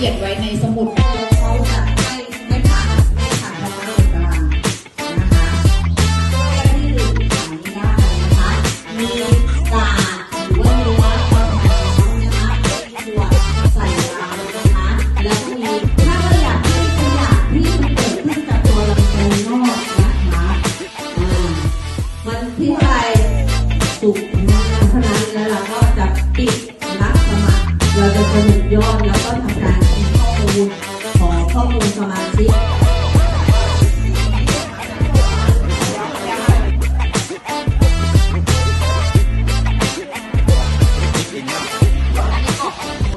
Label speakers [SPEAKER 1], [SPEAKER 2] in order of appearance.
[SPEAKER 1] เอียดไว้ในสมุด
[SPEAKER 2] เขาจะไม่ไม่ผ่านไม่ผ่านคณะกรรารนะคะก็จะที่หลุอย่างนี้ไนะคะมีกาดหรือว่ามีวดความหมนะคะปขวดใส่ร้วนะคะแล้วก็มีถ้าเราอยากที่ขยะที่มัเกิดขึ้นกับตัวเราภายนอกนะคะอ่าวันที่ไปสุกน้าเท่านั้นแล้วเราก็จะปิด 我说你不要你要